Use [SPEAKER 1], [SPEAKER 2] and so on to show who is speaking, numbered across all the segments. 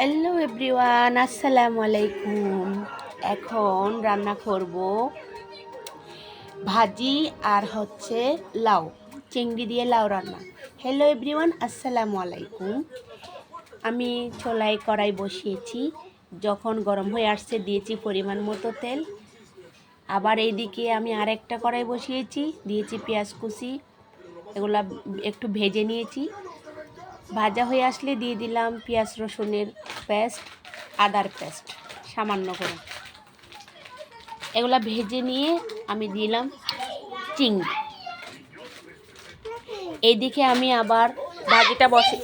[SPEAKER 1] Hello everyone, আসসালামু আলাইকুম। এখন রান্না করব ভাজি আর হচ্ছে লাউ, চিংড়ি দিয়ে লাউ রান্না। হ্যালো এভরিওয়ান, আসসালামু আলাইকুম। আমি ছোলাই কড়াই বসিয়েছি, যখন গরম হয়ে আসছে দিয়েছি পরিমাণ মতো তেল। আবার এইদিকে আমি আরেকটা কড়াই বসিয়েছি, দিয়েছি পেঁয়াজ কুচি, এগুলা একটু ভেজে নিয়েছি। ভাজা হয়ে আসলে দিয়ে দিলাম পেঁয়াজ রসুনের পেস্ট, আদার পেস্ট, সামান্য করে। এগুলা ভেজে নিয়ে আমি দিলাম চিংড়ি। এইদিকে আমি আবার ভাজিটা বসে,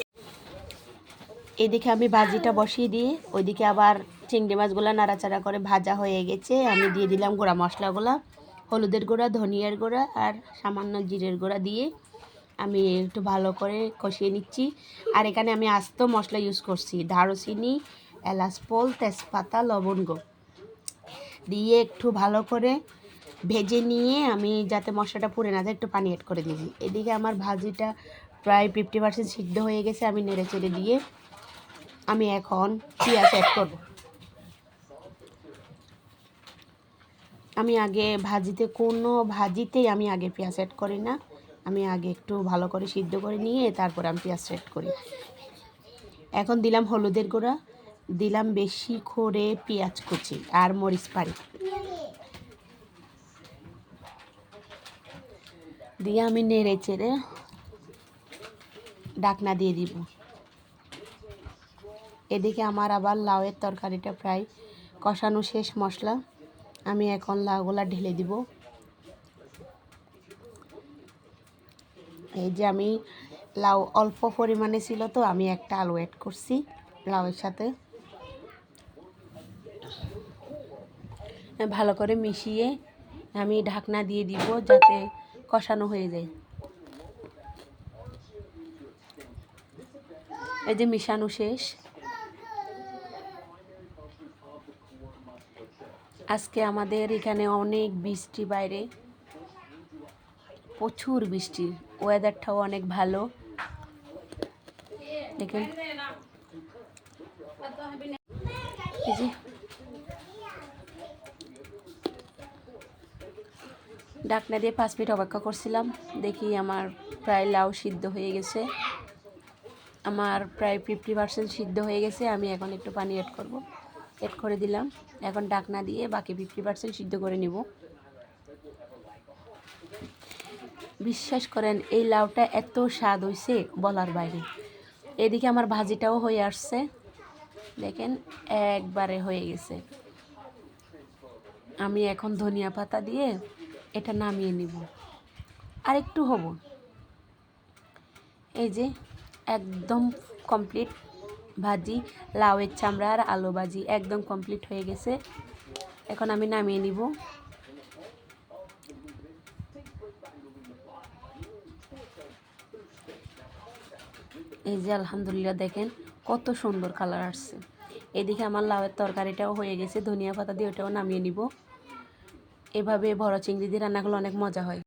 [SPEAKER 1] এদিকে আমি ভাজিটা বসিয়ে দিয়ে ওইদিকে আবার চিংড়ি মাছগুলো নাড়াচাড়া করে ভাজা হয়ে গেছে। আমি দিয়ে দিলাম গুঁড়া মশলাগুলো, হলুদের গুঁড়া, ধনিয়ার গুঁড়া আর সামান্য জিরের গুঁড়া দিয়ে আমি একটু ভালো করে কষিয়ে নিচ্ছি। আর এখানে আমি আস্ত মশলা ইউজ করছি। দারুচিনি, এলাচ পোল, তেজপাতা, লবঙ্গ। দিয়ে একটু ভালো করে ভেজে নিয়ে আমি যাতে মশলাটা পুড়ে না যায় একটু পানি অ্যাড করে দিয়েছি। এদিকে আমার ভাজিটা প্রায় ফিফটি পার্সেন্ট সিদ্ধ হয়ে গেছে। আমি নেড়ে চেড়ে দিয়ে আমি এখন পেঁয়াজ অ্যাড করব। আমি আগে ভাজিতে কোনো ভাজিতেই আমি আগে পেঁয়াজ অ্যাড করি না। আমি আগে একটু ভালো করে সিদ্ধ করে নিয়ে তারপর আমি পেঁয়াজ সেট করি। এখন দিলাম হলুদের গুঁড়া, দিলাম বেশি করে পেঁয়াজ কুচি আর মরিচ পাড়ি দিয়ে আমি নেড়ে চেড়ে ডাকনা দিয়ে দিব। এদিকে আমার আবার লাউয়ের তরকারিটা প্রায় কষানো শেষ মশলা। আমি এখন লাউগুলা ঢেলে দিব। এই যে আমি লাউ অল্প পরিমাণে ছিল তো, আমি একটা আলু অ্যাড করছি লাউয়ের সাথে। ভালো করে মিশিয়ে আমি ঢাকনা দিয়ে দিব যাতে কষানো হয়ে যায়। এই যে মিশানো শেষ। আজকে আমাদের এখানে অনেক বৃষ্টি বাইরে। প্রচুর বৃষ্টি ওয়েদারটাও অনেক ভালো। দেখেন। যে। ডাকনা দিয়ে পাঁচ মিনিট অপেক্ষা করছিলাম। দেখি আমার প্রায় লাউ সিদ্ধ হয়ে গেছে। আমার প্রায় ফিফটি পার্সেন্ট সিদ্ধ হয়ে গেছে। আমি এখন একটু পানি অ্যাড করব। অ্যাড করে দিলাম। এখন ডাকনা দিয়ে বাকি ফিফটি পার্সেন্ট সিদ্ধ করে নিব। বিশ্বাস করেন, এই লাউটা এত স্বাদ হয়েছে বলার বাইরে। এদিকে আমার ভাজিটাও হয়ে আসছে। দেখেন, একবারে হয়ে গেছে। আমি এখন ধনিয়া পাতা দিয়ে এটা নামিয়ে নিব। আর একটু হব। এই যে একদম কমপ্লিট ভাজি, লাউয়ের চামড়া আর আলু ভাজি একদম কমপ্লিট হয়ে গেছে। এখন আমি নামিয়ে নিব। এই যে আলহামদুলিল্লাহ দেখেন, কত সুন্দর কালার আসছে। এদিকে আমার লাউয়ের তরকারিটাও হয়ে গেছে, ধনিয়া পাতা দিয়ে ওটাও নামিয়ে নিব। এভাবে বড় চিংড়ি দিয়ে রান্নাগুলো অনেক মজা হয়।